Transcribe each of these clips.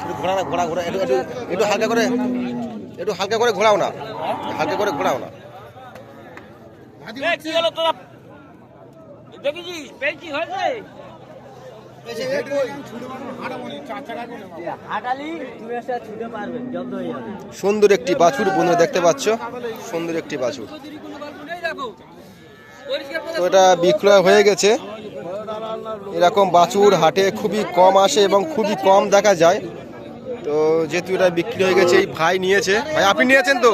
একটু ঘোরা না ঘোরা ঘোরা একটু একটু হালকা করে একটু হালকা করে ঘোরাও না হালকা করে ঘোরাও না। সুন্দর একটি বাছুর বন্ধুরা দেখতে পাচ্ছ সুন্দর একটি বাছুর। তো এটা বিক্রয় হয়ে গেছে। এরকম বাছুর হাটে খুবই কম আসে এবং খুবই কম দেখা যায়। তো যেহেতু এটা বিক্রি হয়ে গেছে এই ভাই নিয়েছে। ভাই আপনি নিয়েছেন তো?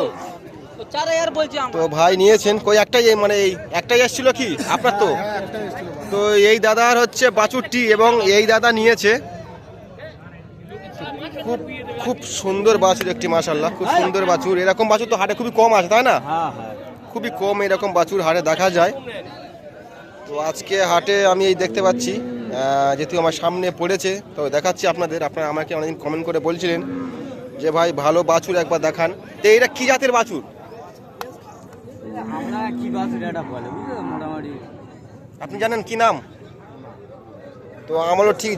তো ভাই নিয়েছেন কই একটাই মানে এই একটাই এসেছিল কি? আপনার তো? তো এই দাদার হচ্ছে বাছুরটি এবং এই দাদা নিয়েছে। খুব খুব সুন্দর বাছুর একটি মাশাল্লাহ খুব সুন্দর বাছুর। এরকম বাছুর তো হাটে খুবই কম আছে তাই না? হ্যাঁ হ্যাঁ। খুবই কম এরকম বাছুর হাটে দেখা যায়। তো আজকে হাটে আমি এই দেখতে পাচ্ছি যেহেতু আমার সামনে পড়েছে তো দেখাচ্ছি আপনাদের আপনারা আমাকে অনেকদিন কমেন্ট করে বলছিলেন যে ভাই ভালো বাছুর একবার দেখান। তো এটা কি জাতের বাছুর? আপনি জানেন কি নাম? তো আমারও ঠিক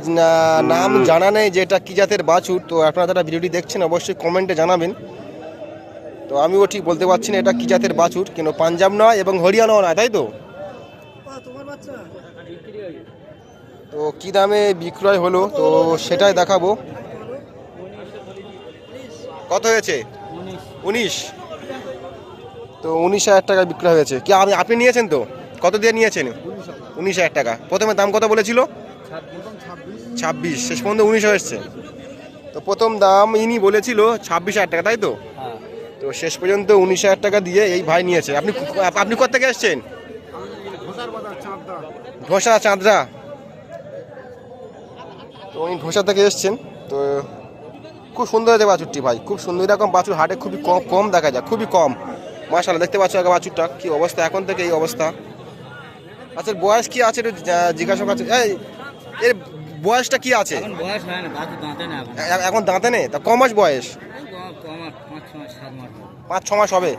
নাম জানা নেই যে এটা কি জাতের বাছুর তো আপনারা যারা ভিডিওটি দেখছেন অবশ্যই কমেন্টে জানাবেন। তো আমিও ঠিক বলতে পারছি না এটা কি জাতের বাছুর কেন পাঞ্জাব নয় এবং হরিয়ানাও নয় তাই তো? তো কি দামে বিক্রয় হলো? তো সেটাই দেখাবো। কত হয়েছে? উনিশ। তো উনিশ হাজার টাকা বিক্রয় হয়েছে। কি আমি, আপনি নিয়েছেন তো? কত দিয়ে নিয়েছেন? উনিশ হাজার টাকা। প্রথমে দাম কত বলেছিল? ছাব্বিশ। শেষ পর্যন্ত উনিশ এসছে তো প্রথম দাম ইনি বলেছিল ছাব্বিশ হাজার টাকা, তাই তো? তো শেষ পর্যন্ত উনিশ হাজার টাকা দিয়ে এই ভাই নিয়েছে। আপনি আপনি কোথা থেকে এসছেন ঘোষা চাঁদরা তো উনি ঘোষা থেকে এসছেন তো খুব সুন্দর হয়েছে বাছুরটি ভাই খুব সুন্দর। এরকম বাছুর হাটে খুবই কম কম দেখা যায় খুবই কম। মাশাআল্লাহ দেখতে পাচ্ছ আগে বাছুরটা কী অবস্থা এখন থেকে এই অবস্থা। আচ্ছা বয়স কি আছে একটু জিজ্ঞাসা করছে এই এর বয়সটা কি আছে? এখন দাঁতে নেই তা কমাস বয়স? পাঁচ ছ মাস হবে।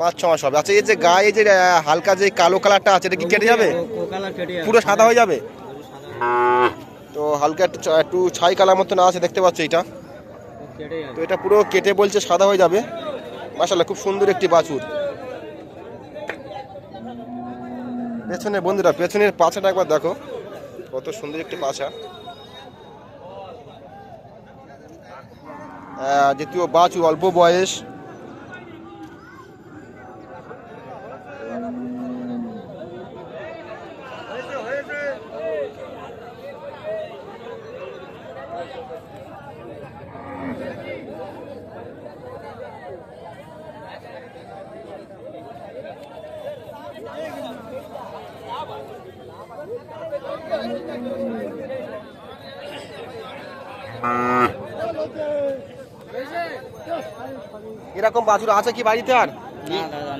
পাঁচ ছ মাস হবে? আচ্ছা এই যে গায়ে যে হালকা যে কালো কালারটা আছে এটা কি কেটে যাবে? পুরো সাদা হয়ে যাবে। তো হালকা একটু একটু ছাই কালার মতন আছে, দেখতে পাচ্ছ এটা। তো এটা পুরো কেটে বলছে সাদা হয়ে যাবে। মাশাল্লাহ খুব সুন্দর একটি বাছুর। পেছনে বন্ধুরা, পেছনের পাছাটা একবার দেখো। কত সুন্দর একটি পাছা। দ্বিতীয় বাছুর, অল্প বয়স। এরকম বাছুর আছে কি বাড়িতে আর?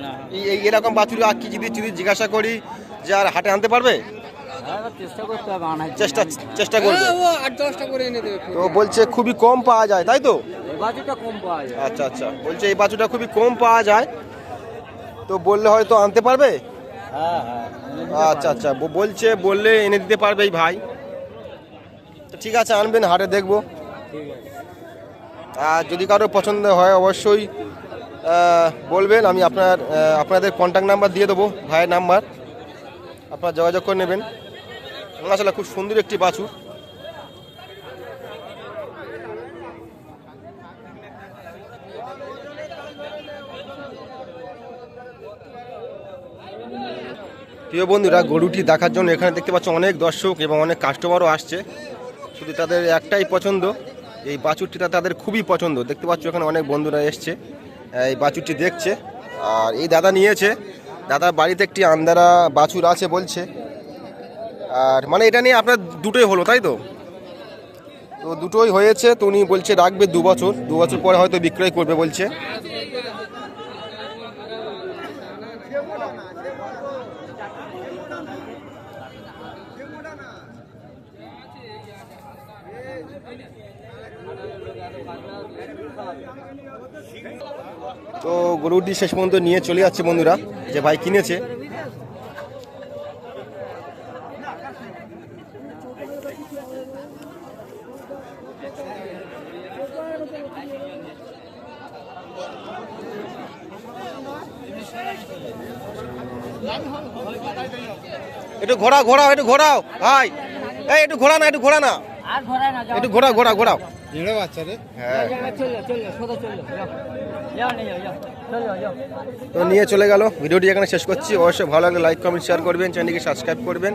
না এই এই এরকম বাছুর আর কি যদি যদি জিজ্ঞাসা করি যে আর হাটে আনতে পারবে? চেষ্টা করতে হবে আনার চেষ্টা চেষ্টা করবে। আট দশটা করে এনে দেবে তো বলছে খুবই কম পাওয়া যায় তাই তো? বাজেটটা কম পাওয়া যায়। আচ্ছা আচ্ছা। বলছে এই বাছুরটা খুবই কম পাওয়া যায়। তো বললে হয়তো আনতে পারবে? হ্যাঁ হ্যাঁ আচ্ছা আচ্ছা। বলছে বললে এনে দিতে পারবে এই ভাই। ঠিক আছে, আনবেন, হাটে দেখব। আর যদি কারও পছন্দ হয়, অবশ্যই বলবেন, আমি আপনার আপনাদের কন্ট্যাক্ট নাম্বার দিয়ে দেবো, ভাইয়ের নাম্বার আপনারা যোগাযোগ করে নেবেন। আসলে খুব সুন্দর একটি বাছুর। প্রিয় বন্ধুরা, গরুটি দেখার জন্য এখানে দেখতে পাচ্ছ অনেক দর্শক এবং অনেক কাস্টমারও আসছে। শুধু তাদের একটাই পছন্দ। এই বাছুরটিটা তাদের খুবই পছন্দ। দেখতে পাচ্ছ এখানে অনেক বন্ধুরা এসছে, এই বাছুরটি দেখছে। আর এই দাদা নিয়েছে। দাদার বাড়িতে একটি আন্দারা বাছুর আছে বলছে। আর মানে এটা নিয়ে আপনার দুটোই হলো, তাই তো? তো দুটোই হয়েছে, তো উনি বলছে রাখবে দু বছর। দু বছর পরে হয়তো বিক্রয় করবে বলছে। তো গরুটি শেষ পর্যন্ত নিয়ে চলে যাচ্ছে বন্ধুরা। যে ভাই কিনেছে। একটু ঘোরাও ঘোরাও, একটু ঘোরাও। ভাই, এই একটু ঘোরা না, একটু ঘোরা না। একটু ঘোরা ঘোরা ঘোরাও। এড়ে বাচ্চা রে। হ্যাঁ। চল চল সোজা চল যাও। যাও নিয়ে যাও যাও চল যাও তো নিয়ে চলে গেল। ভিডিওটি এখানে শেষ করছি। অবশ্যই ভালো লাগলে লাইক কমেন্ট শেয়ার করবেন চ্যানেলকে সাবস্ক্রাইব করবেন।